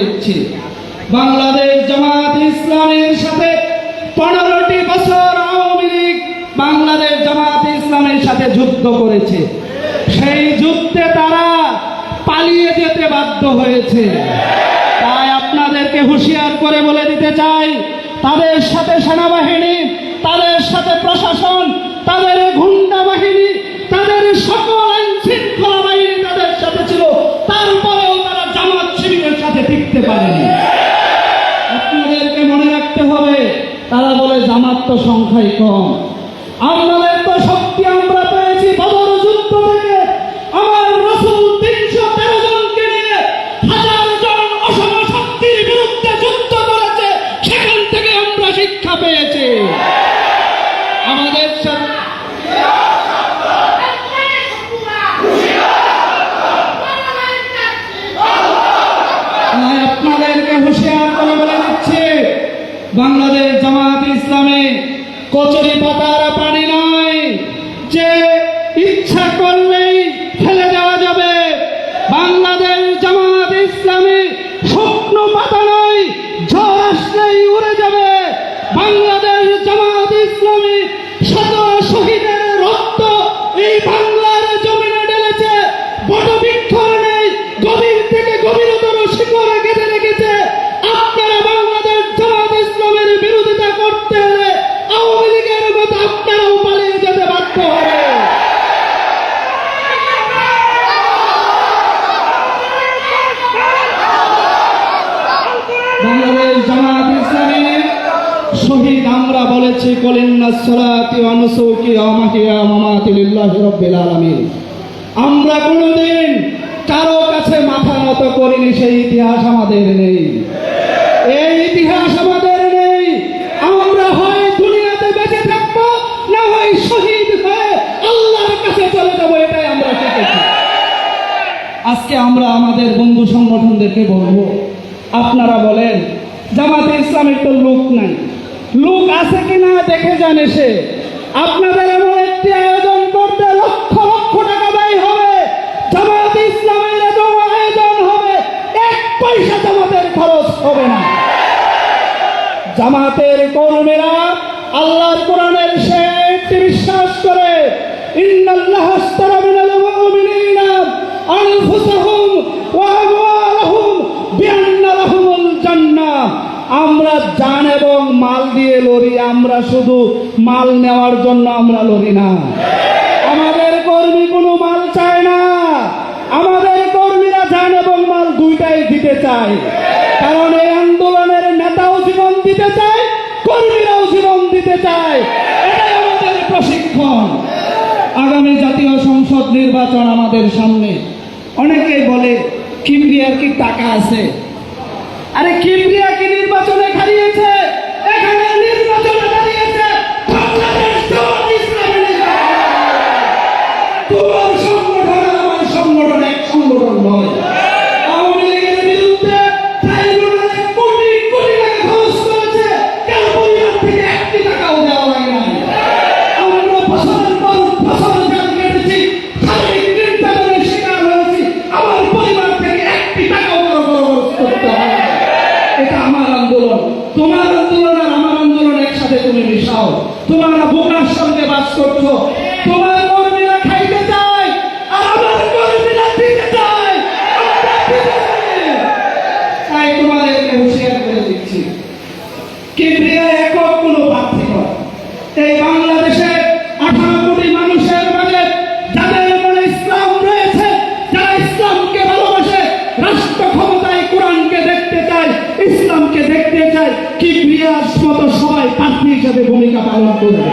দিচ্ছি। বাংলাদেশ জামাত ইসলামের সাথে পনেরোটি বছর আওয়ামী লীগ বাংলাদেশ জামাত ইসলামের সাথে যুদ্ধ করেছে। সেই যুদ্ধে তারা পালিয়ে যেতে বাধ্য হয়েছে। তাই আপনাদেরকে হুঁশিয়ার করে বলে দিতে চাই, তাদের সাথে সেনাবাহিনী, তাদের সাথে প্রশাসন, তাদের গুন্ডা বাহিনী তাদের সকল আইন শৃঙ্খলা বাহিনী তাদের সাথে ছিল তারপরেও তারা জামাত শিবিরের সাথে টিকতে পারেনি আপনাদেরকে মনে রাখতে হবে জামাত তো সংখ্যাই কম। আমাদের তো শক্তি আমরা পেয়েছি বদর যুদ্ধ থেকে। আমার রসুল তিনশো তেরো জনকে নিয়ে হাজার জন অসম শক্তির বিরুদ্ধে যুদ্ধ করেছে, সেখান থেকে আমরা শিক্ষা পেয়েছি। আমাদের আপনাদেরকে হুঁশিয়ার করে বলে দিচ্ছি, বাংলাদেশ কচুরি পাতার পানি নয়। যে ইচ্ছা করলেই ফেলে দেওয়া যাবে। বাংলাদেশ জামাত ইসলামী শুকনো পাতা নয়, ঝড় আসলেই উড়ে যাবে। বাংলাদেশ বাংলাদেশ জামাত শহীদ আমরা বলেছি কলিন্না সলাতি অনুসৌকি আমাহিয়া মামাতি লিল্লাহি রাব্বিল আলামিন। আমরা কোনোদিন কারও কাছে মাথা নত করিনি, সেই ইতিহাস আমাদের নেই। এই ইতিহাস আমাদের নেই। আমরা হয় দুনিয়াতে বেঁচে থাকব না হয় শহীদ হয়ে আল্লাহর কাছে চলে যাব, এটাই আমরা আজকে আমরা আমাদের বন্ধু সংগঠনদেরকে বলব, আপনারা বলেন জামাতে ইসলামের তো লোক নাই। লোক আছে কিনা দেখে যান এসে আপনাদের এমন একটি আয়োজন করতে লক্ষ লক্ষ টাকা ব্যয় হবে। জামাতে ইসলামের এত আয়োজন হবে, এক পয়সা জামাতের খরচ হবে না। জামাতের কর্মীরা আল্লাহর কোরআনের শেষটি বিশ্বাস করে, ইন্নাল্লাহ আমরা শুধু মাল নেওয়ার জন্য আমরা লড়ি না। আমাদের কর্মী কোনো মাল চায় না। আমাদের কর্মীরা জান এবং মাল দুইটাই দিতে চায়। কারণ এই আন্দোলনের নেতাও জীবন দিতে চায়, কর্মীরাও জীবন দিতে চায়। এটাই আমাদের প্রশিক্ষণ। আগামী জাতীয় সংসদ নির্বাচন আমাদের সামনে। অনেকেই বলে, কিমরিয়ার কি টাকা আছে? আরে কিমরিয়া খরচ করতে হয় না। এটা আমার আন্দোলন। তোমার আন্দোলন আর আমার আন্দোলন একসাথে তুমি মিশাও। তোমরা বোকার সঙ্গে বাস করছ। তোমার হুঁশিয়ার করে দিচ্ছি। কেন্দ্রীয় একক কোনো প্রার্থী নয়। এই বাংলাদেশের আঠারো কোটি মানুষের মনে ইসলাম রয়েছে, যারা ইসলামকে ভালোবাসে, রাষ্ট্র কোরআনকে দেখতে চায়, ইসলামকে দেখতে চায় কি মতো সবাই প্রার্থী ভূমিকা পালন করবে।